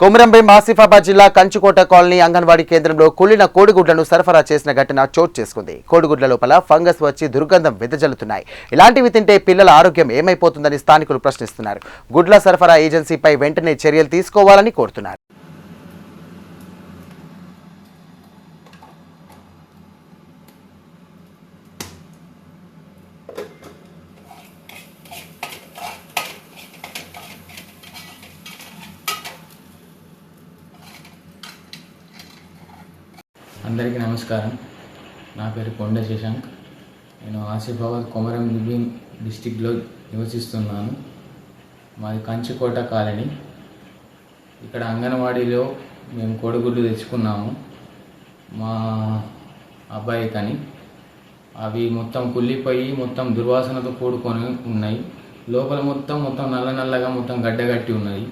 కొమరంభీం ఆసిఫాబాద్ జిల్లా కంచుకోట కాలనీ అంగన్వాడీ కేంద్రంలో కుళ్ళిన కోడిగుడ్లను సరఫరా చేసిన ఘటన చోటు చేసుకుంది. కోడిగుడ్ల లోపల ఫంగస్ వచ్చి దుర్గంధం వెదజల్లుతున్నాయి. ఇలాంటివి తింటే పిల్లల ఆరోగ్యం ఏమైపోతుందని స్థానికులు ప్రశ్నిస్తున్నారు. గుడ్ల సరఫరా ఏజెన్సీపై వెంటనే చర్యలు తీసుకోవాలని కోరుతున్నారు. అందరికీ నమస్కారం. నా పేరు కొండ శశాంక్. నేను ఆసిఫాబాద్ కొమరం లివింగ్ డిస్టిక్లో నివసిస్తున్నాను. మాది కంచికోట కాలనీ. ఇక్కడ అంగన్వాడీలో మేము కోడిగుడ్లు తెచ్చుకున్నాము. మా అబ్బాయి కానీ అవి మొత్తం కుళ్ళిపోయి మొత్తం దుర్వాసనతో కూడుకొని ఉన్నాయి. లోపల మొత్తం మొత్తం నల్ల నల్లగా మొత్తం గడ్డగట్టి ఉన్నాయి.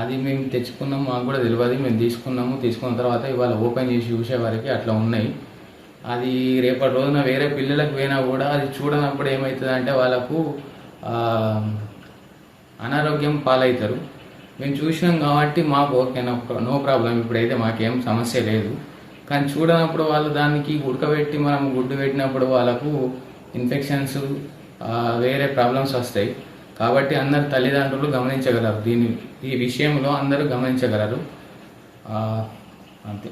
అది మేము తెచ్చుకున్నాము మాకు కూడా తెలియదు మేము తీసుకున్నాము. తీసుకున్న తర్వాత ఇవాళ ఓపెన్ చేసి చూసే వరకు అట్లా ఉన్నాయి. అది రేపటి రోజున వేరే పిల్లలకు పోయినా కూడా అది చూడనప్పుడు ఏమవుతుంది అంటే వాళ్ళకు అనారోగ్యం పాలవుతారు. మేము చూసినాం కాబట్టి మాకు ఓకే నో ప్రాబ్లం. ఇప్పుడైతే మాకేం సమస్య లేదు. కానీ చూడనప్పుడు వాళ్ళు దానికి ఉడకబెట్టి మనం గుడ్డు పెట్టినప్పుడు వాళ్ళకు ఇన్ఫెక్షన్స్ వేరే ప్రాబ్లమ్స్ వస్తాయి. కాబట్టి అందరు తల్లిదండ్రులు గమనించగలరు. దీని ఈ విషయంలో అందరూ గమనించగలరు. అంతే.